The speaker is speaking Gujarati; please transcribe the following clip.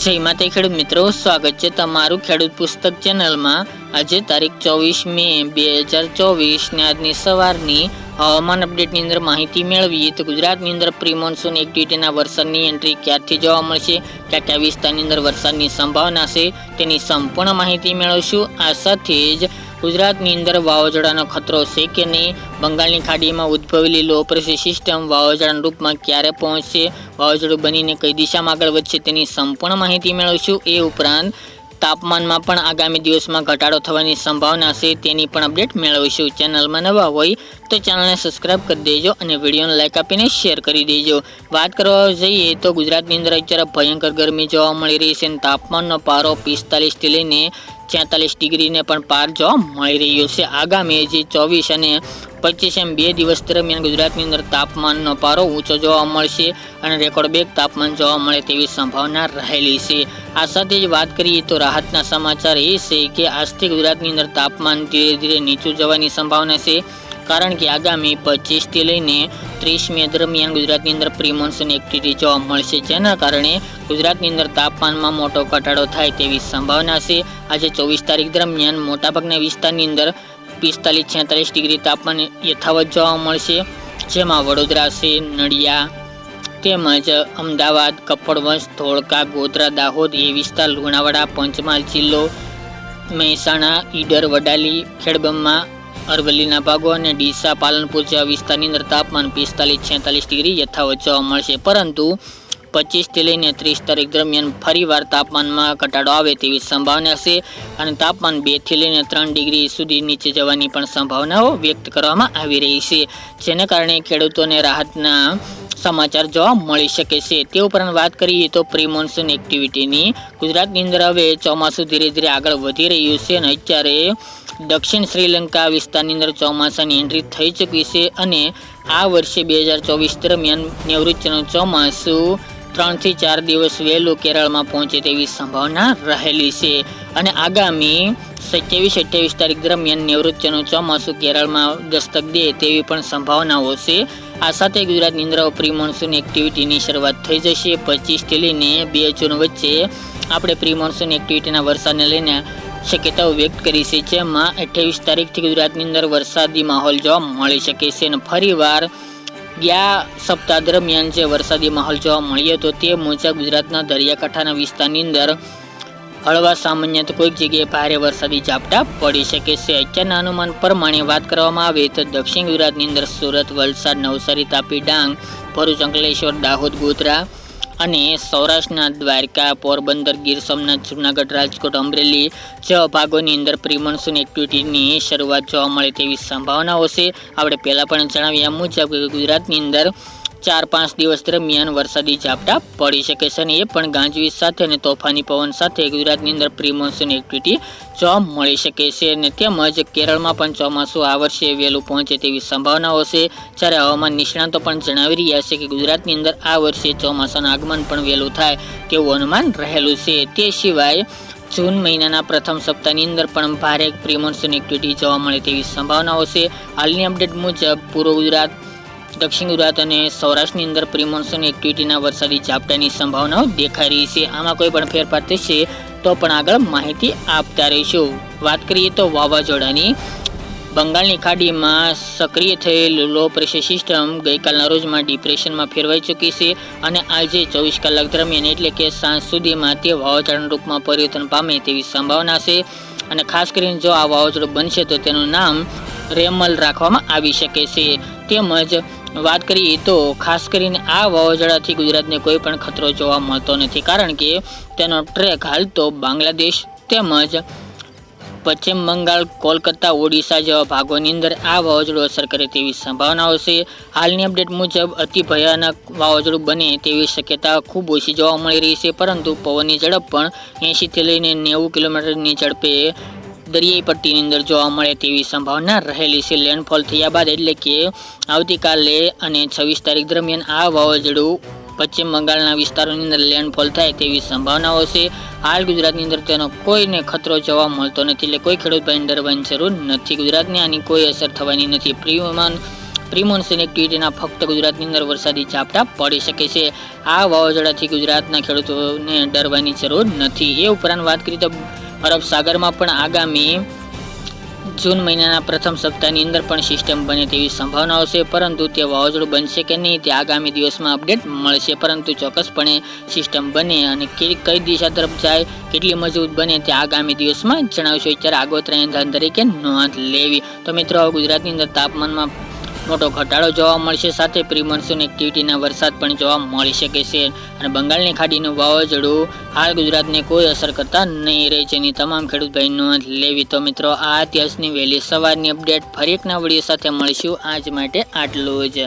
જય માતા ખેડૂત મિત્રો, સ્વાગત છે તમારું ખેડૂત પુસ્તક ચેનલમાં. આજે તારીખ ચોવીસ મે બે હજાર ચોવીસને આજની સવારની હવામાન અપડેટની અંદર માહિતી મેળવીએ તો ગુજરાતની અંદર પ્રી મોન્સૂન એક્ટિવિટીના વરસાદની એન્ટ્રી ક્યારથી જોવા મળશે? કયા કયા વિસ્તારની અંદર વરસાદની સંભાવના છે? તેની સંપૂર્ણ માહિતી મેળવશું. આ સાથે જ ગુજરાતની અંદર વાવાઝોડાનો ખતરો છે કે નહીં? બંગાળની ખાડીમાં ઉદ્ભવેલી લો પ્રેશર સિસ્ટમ વાવાઝોડાના રૂપમાં ક્યારે પહોંચશે? વાવાઝોડું બનીને કઈ દિશામાં આગળ વધશે તેની સંપૂર્ણ માહિતી મેળવશું. એ ઉપરાંત, તાપમાનમાં પણ આગામી દિવસમાં ઘટાડો થવાની સંભાવના છે તેની પણ અપડેટ મેળવીશું. ચેનલમાં નવા હોય તો ચેનલને સબસ્ક્રાઇબ કરી દેજો અને વિડીયોને લાઇક આપીને શેર કરી દેજો. વાત કરવા જઈએ તો ગુજરાતની અંદર અત્યારે ભયંકર ગરમી જોવા મળી રહી છે અને તાપમાનનો પારો પિસ્તાલીસથી લઈને છેતાલીસ ડિગ્રીને પણ પાર જોવા મળી રહ્યો છે. આગામી જે ચોવીસ અને પચીસ એમ બે દિવસ દરમિયાન ગુજરાતની અંદર તાપમાનનો પારો ઊંચો જોવા મળશે અને રેકોર્ડ બેક તાપમાન જોવા મળે તેવી સંભાવના રહેલી છે. આ સાથે જ વાત કરીએ તો રાહતના સમાચાર એ છે કે આજથી ગુજરાતની અંદર તાપમાન ધીરે ધીરે નીચું જવાની સંભાવના છે. કારણ કે આગામી પચીસથી લઈને ત્રીસ મે દરમિયાન ગુજરાતની અંદર પ્રી મોન્સૂન એક્ટિવિટી જોવા મળશે. જેના કારણે ગુજરાતની અંદર તાપમાનમાં મોટો ઘટાડો થાય તેવી સંભાવના છે. આજે ચોવીસ તારીખ દરમિયાન મોટાભાગના વિસ્તારની અંદર પિસ્તાલીસ છેતાલીસ ડિગ્રી તાપમાન યથાવત જોવા મળશે. જેમાં વડોદરા છે, નડિયા તેમજ અમદાવાદ, કપડવંશ, ધોળકા, ગોધરા, દાહોદ એ વિસ્તાર લુણાવાડા, પંચમહાલ જિલ્લો, મહેસાણા, ઈડર, વડાલી ખેડબ્રહ્મા અરવલ્લીના ભાગો અને ડીસા, પાલનપુર જેવા વિસ્તારની અંદર તાપમાન પિસ્તાલીસ, છેતાલીસ ડિગ્રી યથાવત જોવા મળશે. પરંતુ પચીસથી લઈને ત્રીસ તારીખ દરમિયાન ફરીવાર તાપમાનમાં ઘટાડો આવે તેવી સંભાવના છે અને તાપમાન બેથી લઈને ત્રણ ડિગ્રી સુધી નીચે જવાની પણ સંભાવનાઓ વ્યક્ત કરવામાં આવી રહી છે, જેને કારણે ખેડૂતોને રાહતના સમાચાર જોવા મળી શકે છે. તે ઉપરાંત વાત કરીએ તો પ્રી મોન્સૂન એક્ટિવિટીની ગુજરાતની અંદર હવે ચોમાસું ધીરે ધીરે આગળ વધી રહ્યું છે અને અત્યારે દક્ષિણ શ્રીલંકા વિસ્તારની અંદર ચોમાસાની એન્ટ્રી થઈ ચૂકી છે અને આ વર્ષે બે હજાર ચોવીસ દરમિયાન નૈઋત્યનું ચોમાસું ત્રણથી ચાર દિવસ વહેલું કેરળમાં પહોંચે તેવી સંભાવના રહેલી છે. અને આગામી સત્યાવીસ, અઠ્યાવીસ તારીખ દરમિયાન નૈઋત્યનું ચોમાસું કેરળમાં દસ્તક દે તેવી પણ સંભાવનાઓ છે. આ સાથે ગુજરાતની અંદર પ્રી મોન્સૂન એક્ટિવિટીની શરૂઆત થઈ જશે. પચીસથી લઈને બે જૂન વચ્ચે આપણે પ્રી મોન્સૂન એક્ટિવિટીના વરસાદને લઈને શક્યતાઓ વ્યક્ત કરી છે. જેમાં અઠ્યાવીસ તારીખથી ગુજરાતની અંદર વરસાદી માહોલ જોવા મળી શકે છે અને ફરીવાર ગયા સપ્તાહ દરમિયાન જે વરસાદી માહોલ જોવા મળ્યો હતો તે મુજબ ગુજરાતના દરિયાકાંઠાના વિસ્તારની અંદર હળવા સામાન્ય તો કોઈક જગ્યાએ ભારે વરસાદી ઝાપટા પડી શકે છે. અત્યારના અનુમાન પ્રમાણે વાત કરવામાં આવે તો દક્ષિણ ગુજરાતની અંદર સુરત, વલસાડ, નવસારી, તાપી ડાંગ, ભરૂચ, અંકલેશ્વર, દાહોદ, ગોધરા અને સૌરાષ્ટ્રના દ્વારકા, પોરબંદર, ગીર સોમનાથ, જૂનાગઢ, રાજકોટ, અમરેલી જેવા ભાગોની અંદર પ્રી મોન્સૂન એક્ટિવિટીની શરૂઆત જોવા મળે તેવી સંભાવનાઓ છે. આપણે પહેલાં પણ જણાવ્યા મુજબ ગુજરાતની અંદર ચાર પાંચ દિવસ દરમિયાન વરસાદી ઝાપટા પડી શકે છે અને એ પણ ગાંજવીજ સાથે અને તોફાની પવન સાથે ગુજરાતની અંદર પ્રિમોન્સન એક્ટિવિટી જોવા મળી શકે છે અને તેમજ કેરળમાં પણ ચોમાસું આ વર્ષે વહેલું પહોંચે તેવી સંભાવનાઓ છે. જ્યારે હવામાન નિષ્ણાતો પણ જણાવી રહ્યા છે કે ગુજરાતની અંદર આ વર્ષે ચોમાસાનું આગમન પણ વહેલું થાય તેવું અનુમાન રહેલું છે. તે સિવાય જૂન મહિનાના પ્રથમ સપ્તાહની અંદર પણ ભારે પ્રિમોન્સન એક્ટિવિટી જોવા મળે તેવી સંભાવનાઓ છે. હાલની અપડેટ મુજબ પૂર્વ ગુજરાત દક્ષિણ ગુજરાત અને સૌરાષ્ટ્રની અંદર પ્રિમોન્સૂન એક્ટિવિટીના વરસાદી ઝાપટાની સંભાવનાઓ દેખાઈ રહી છે. આમાં કોઈ પણ ફેરફાર થશે તો પણ આગળ માહિતી આપતા રહીશું. વાત કરીએ તો વાવાઝોડાની. બંગાળની ખાડીમાં સક્રિય થયેલ લો પ્રેશર સિસ્ટમ ગઈકાલના રોજમાં ડિપ્રેશનમાં ફેરવાઈ ચૂકી છે અને આજે ચોવીસ કલાક દરમિયાન એટલે કે સાંજ સુધીમાં તે વાવાઝોડાના રૂપમાં પરિવર્તન પામે તેવી સંભાવના છે. અને ખાસ કરીને જો આ વાવાઝોડું બનશે તો તેનું નામ રેમલ રાખવામાં આવી શકે છે. તેમજ વાત કરીએ તો ખાસ કરીને આ વાવાઝોડાથી ગુજરાતને કોઈ પણ ખતરો જોવા મળતો નથી. કારણ કે તેનો ટ્રેક હાલ તો બાંગ્લાદેશ તેમજ પશ્ચિમ બંગાળ, કોલકાતા, ઓડિશા જેવા ભાગોની અંદર આ વાવાઝોડું અસર કરે તેવી સંભાવનાઓ છે. હાલની અપડેટ મુજબ અતિ ભયાનક વાવાઝોડું બને તેવી શક્યતા ખૂબ ઓછી જોવા મળી રહી છે, પરંતુ પવનની ઝડપ પણ એંશીથી લઈને નેવું કિલોમીટરની ઝડપે દરિયાઈ પટ્ટીની અંદર જોવા મળે તેવી સંભાવના રહેલી છે. લેન્ડફોલ થયા બાદ એટલે કે આવતીકાલે અને છવ્વીસ તારીખ દરમિયાન આ વાવાઝોડું પશ્ચિમ બંગાળના વિસ્તારોની અંદર લેન્ડફોલ થાય તેવી સંભાવનાઓ છે. હાલ ગુજરાતની અંદર તેનો કોઈને ખતરો જોવા મળતો નથી એટલે કોઈ ખેડૂત ભાઈ ડરવાની જરૂર નથી. ગુજરાતને આની કોઈ અસર થવાની નથી. પ્રિયમાન પ્રિમોન્સન એક્ટિવિટીના ફક્ત ગુજરાતની અંદર વરસાદી ઝાપટા પડી શકે છે. આ વાવાઝોડાથી ગુજરાતના ખેડૂતોને ડરવાની જરૂર નથી. એ ઉપરાંત વાત કરીએ તો અરબ સાગરમાં પણ આગામી જૂન મહિનાના પ્રથમ સપ્તાહની અંદર પણ સિસ્ટમ બને તેવી સંભાવનાઓ છે, પરંતુ તે વાવાઝોડું બનશે કે નહીં તે આગામી દિવસમાં અપડેટ મળશે. પરંતુ ચોક્કસપણે સિસ્ટમ બને અને કઈ દિશા તરફ જાય, કેટલી મજબૂત બને તે આગામી દિવસમાં જણાવશું. અત્યારે આગોતરા એંધાન તરીકે નોંધ લેવી. તો મિત્રો, ગુજરાતની અંદર તાપમાનમાં મોટો ઘટાડો જોવા મળશે. સાથે પ્રી મોન્સૂન એક્ટિવિટીના વરસાદ પણ જોવા મળી શકે છે અને બંગાળની ખાડીનું વાવાઝોડું હાલ ગુજરાતને કોઈ અસર કરતા નહીં રહે જેની તમામ ખેડૂત ભાઈ લેવી તો મિત્રો, આ ઇતિહાસની વહેલી સવારની અપડેટ ફરી એકના વીડિયો સાથે મળીશું. આજ માટે આટલું જ.